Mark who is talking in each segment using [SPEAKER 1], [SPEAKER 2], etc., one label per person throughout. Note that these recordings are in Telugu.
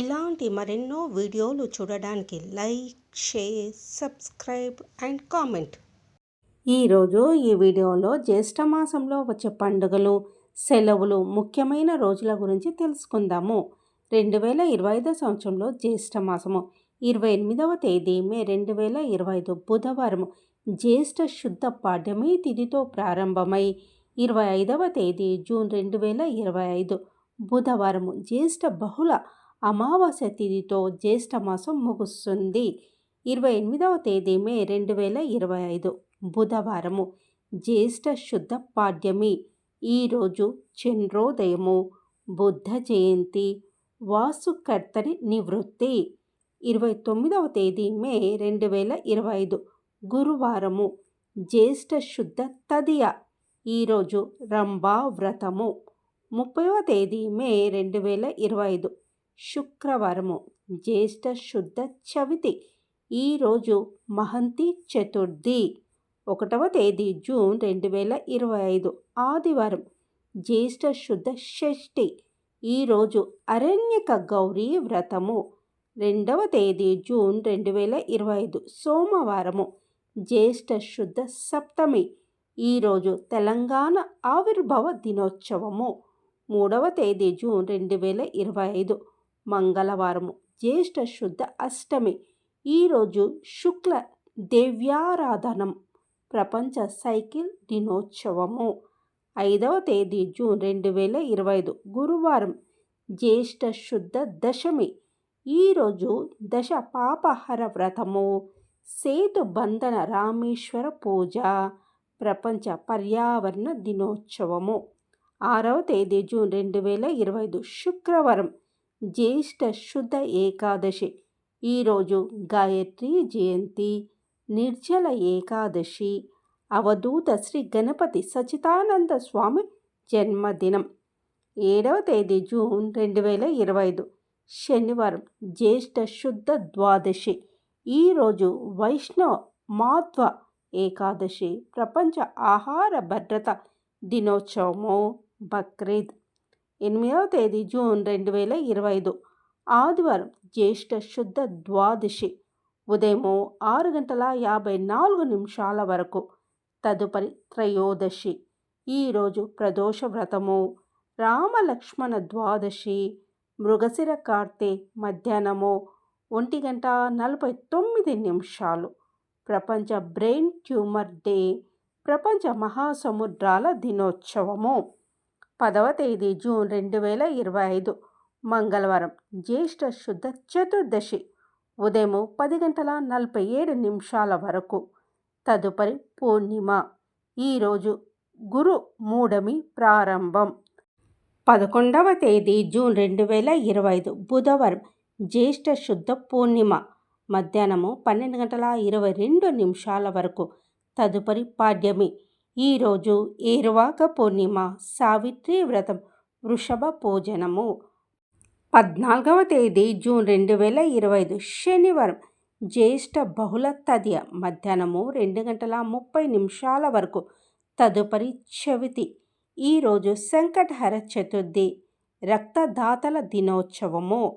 [SPEAKER 1] ఇలాంటి మరెన్నో వీడియోలు చూడడానికి like share subscribe and comment. ఈరోజు ఈ వీడియోలో జ్యేష్ఠ మాసంలో వచ్చే పండుగలు సెలవులు ముఖ్యమైన రోజుల గురించి తెలుసుకుందాము. రెండు వేల ఇరవై ఐదో సంవత్సరంలో జ్యేష్ఠ మాసము. ఇరవై ఎనిమిదవ తేదీ మే రెండు వేల ఇరవై ఐదు బుధవారం జ్యేష్ఠ శుద్ధ పాడ్యమి తిథితో ప్రారంభమై ఇరవై ఐదవ తేదీ జూన్ రెండు వేల ఇరవై ఐదు బుధవారము. జ్యేష్ఠ బహుళ అమావాస్య తిథితో జ్యేష్ఠ మాసం ముగుస్తుంది. ఇరవై ఎనిమిదవ తేదీ మే రెండు వేల ఇరవై ఐదు. బుధవారము. జ్యేష్ఠ శుద్ధ పాడ్యమి. ఈరోజు చంద్రోదయము. బుద్ధ జయంతి. వాసుకర్తని నివృత్తి. ఇరవై తొమ్మిదవ తేదీ మే రెండు వేల ఇరవై ఐదు. గురువారము. జ్యేష్ఠ శుద్ధ తదియ. ఈరోజు రంభా వ్రతము. ముప్పైవ తేదీ మే రెండు వేల ఇరవై ఐదు. శుక్రవారము. జ్యేష్ఠ శుద్ధ చవితి. ఈరోజు మహంతి చతుర్థి. ఒకటవ తేదీ జూన్ రెండు వేల ఇరవై ఐదు. ఆదివారం. జ్యేష్ఠ శుద్ధ షష్ఠి. ఈరోజు అరణ్యక గౌరీ వ్రతము. రెండవ తేదీ జూన్ రెండు వేల ఇరవై ఐదు. సోమవారము. జ్యేష్ఠ శుద్ధ సప్తమి. ఈరోజు తెలంగాణ ఆవిర్భావ దినోత్సవము. మూడవ తేదీ జూన్ రెండు వేల ఇరవై ఐదు. మంగళవారము జ్యేష్ఠ శుద్ధ అష్టమి. ఈరోజు శుక్ల దేవ్యారాధనం ప్రపంచ సైకిల్ దినోత్సవము. ఐదవ తేదీ జూన్ రెండు వేల ఇరవై ఐదు గురువారం జ్యేష్ఠ శుద్ధ దశమి. ఈరోజు దశ పాపహర వ్రతము సేతు బంధన రామేశ్వర పూజ ప్రపంచ పర్యావరణ దినోత్సవము. ఆరవ తేదీ జూన్ రెండు వేల ఇరవై ఐదు శుక్రవారం జ్యేష్ఠ శుద్ధ ఏకాదశి. ఈరోజు గాయత్రి జయంతి నిర్జల ఏకాదశి అవధూత శ్రీ గణపతి సచితానంద స్వామి జన్మదినం. ఏడవ తేదీ జూన్ రెండు వేల ఇరవై ఐదు శనివారం జ్యేష్ఠ శుద్ధ ద్వాదశి. ఈరోజు వైష్ణవ మాధ్వ ఏకాదశి ప్రపంచ ఆహార భద్రత దినోత్సవము బక్రీద్. ఎనిమిదవ తేదీ జూన్ రెండు వేల ఇరవై ఐదు ఆదివారం జ్యేష్ఠ శుద్ధ ద్వాదశి. ఉదయము ఆరు గంటల యాభై నాలుగు నిమిషాల వరకు తదుపరి త్రయోదశి. ఈరోజు ప్రదోష వ్రతము. రామలక్ష్మణ ద్వాదశి. మృగశిర కార్తె మధ్యాహ్నము ఒంటి గంట నలభై తొమ్మిది నిమిషాలు. ప్రపంచ బ్రెయిన్ ట్యూమర్ డే. ప్రపంచ మహాసముద్రాల దినోత్సవము. పదవ తేదీ జూన్ రెండు వేల ఇరవై ఐదు. మంగళవారం. జ్యేష్ఠ శుద్ధ చతుర్దశి. ఉదయం పది గంటల నలభై ఏడు నిమిషాల వరకు. తదుపరి పూర్ణిమ. ఈరోజు గురు మూడమి ప్రారంభం. పదకొండవ తేదీ జూన్ రెండు వేల ఇరవై ఐదు. బుధవారం. జ్యేష్ఠ శుద్ధ పూర్ణిమ. మధ్యాహ్నము పన్నెండు గంటల ఇరవై రెండు నిమిషాల వరకు. తదుపరి పాడ్యమి. ఈరోజు ఏరువాక పూర్ణిమ సావిత్రి వ్రతం వృషభ పూజనము. పద్నాలుగవ తేదీ జూన్ రెండు వేల ఇరవై ఐదు శనివారం జ్యేష్ఠ బహుళ తదియ మధ్యాహ్నము రెండు గంటల ముప్పై నిమిషాల వరకు తదుపరి చవితి. ఈరోజు సంకటహర చతుర్థి రక్తదాతల దినోత్సవము.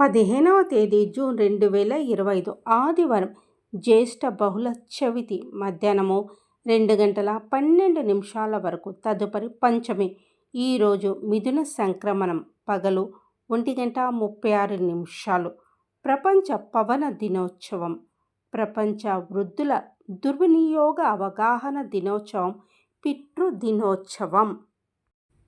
[SPEAKER 1] పదిహేనవ తేదీ జూన్ రెండు వేల ఇరవై ఐదు ఆదివారం జ్యేష్ఠ బహుళ చవితి మధ్యాహ్నము రెండు గంటల పన్నెండు నిమిషాల వరకు తదుపరి పంచమి. ఈరోజు మిథున సంక్రమణం పగలు ఒంటి గంట ముప్పై ఆరు నిమిషాలు. ప్రపంచ పవన దినోత్సవం. ప్రపంచ వృద్ధుల దుర్వినియోగ అవగాహన దినోత్సవం పితృ దినోత్సవం.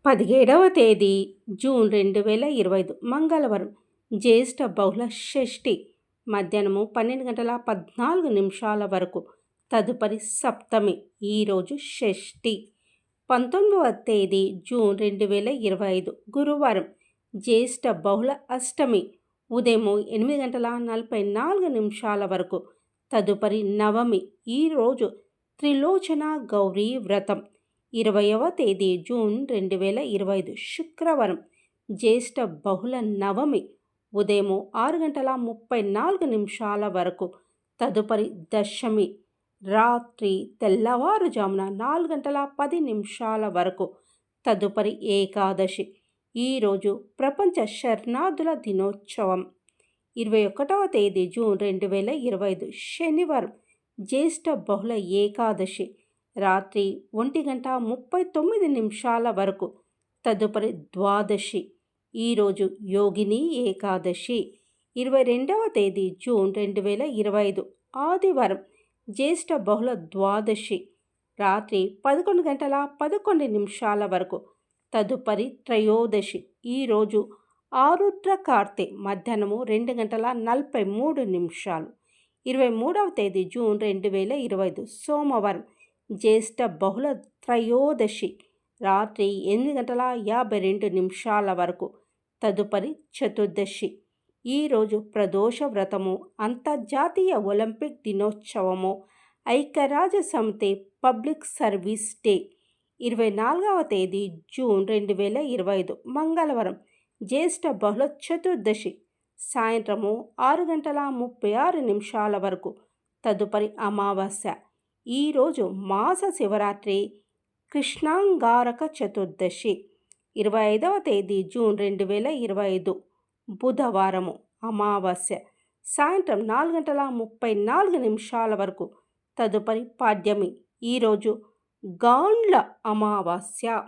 [SPEAKER 1] పదిహేడవ తేదీ జూన్ రెండు వేల ఇరవై ఐదు మంగళవారం. జ్యేష్ఠ బహుళ షష్ఠి. మధ్యాహ్నము పన్నెండు గంటల పద్నాలుగు నిమిషాల వరకు తదుపరి సప్తమి ఈరోజు షష్ఠి. పంతొమ్మిదవ తేదీ జూన్ రెండు వేల ఇరవై ఐదు గురువారం. జ్యేష్ఠ బహుళ అష్టమి ఉదయం ఎనిమిది గంటల నలభై నాలుగు నిమిషాల వరకు. తదుపరి నవమి ఈరోజు త్రిలోచన గౌరీ వ్రతం. ఇరవయవ తేదీ జూన్ రెండు వేల ఇరవై ఐదు శుక్రవారం. జ్యేష్ఠ బహుళ నవమి ఉదయం ఆరు గంటల ముప్పై నాలుగు నిమిషాల వరకు. తదుపరి దశమి రాత్రి తెల్లవారుజామున నాలుగు గంటల పది నిమిషాల వరకు తదుపరి ఏకాదశి. ఈరోజు ప్రపంచ శరణార్థుల దినోత్సవం. ఇరవై ఒకటవ తేదీ జూన్ రెండు వేల ఇరవై ఐదు శనివారం జ్యేష్ఠ బహుళ ఏకాదశి. రాత్రి ఒంటి గంట ముప్పై తొమ్మిది నిమిషాల వరకు తదుపరి ద్వాదశి. ఈరోజు యోగిని ఏకాదశి. ఇరవై రెండవ తేదీ జూన్ రెండు వేల ఇరవై ఐదు ఆదివారం జ్యేష్ఠ బహుళ ద్వాదశి రాత్రి పదకొండు గంటల పదకొండు నిమిషాల వరకు. తదుపరి త్రయోదశి. ఈరోజు ఆరుద్ర కార్తె మధ్యాహ్నము రెండు గంటల నలభై మూడు నిమిషాలు. ఇరవై మూడవ తేదీ జూన్ రెండు వేల ఇరవై ఐదు. సోమవారం జ్యేష్ఠ బహుళ త్రయోదశి రాత్రి ఎనిమిది గంటల యాభై రెండు నిమిషాల వరకు. తదుపరి చతుర్దశి. ఈరోజు ప్రదోష వ్రతము అంతర్జాతీయ ఒలింపిక్ దినోత్సవము ఐక్యరాజ్య సమితి పబ్లిక్ సర్వీస్ డే ఇరవై నాలుగవ తేదీ జూన్ రెండు వేల ఇరవై ఐదు మంగళవారం జ్యేష్ఠ బహుళ చతుర్దశి సాయంత్రము ఆరు గంటల ముప్పై ఆరు నిమిషాల వరకు తదుపరి అమావాస్య ఈరోజు మాస శివరాత్రి కృష్ణాంగారక చతుర్దశి ఇరవై ఐదవ తేదీ జూన్ రెండు వేల ఇరవై ఐదు బుధవారము అమావాస్య. సాయంత్రం నాలుగు గంటల ముప్పై నాలుగు నిమిషాల వరకు తదుపరి పాడ్యమి. ఈరోజు గాండ్ల అమావాస్య.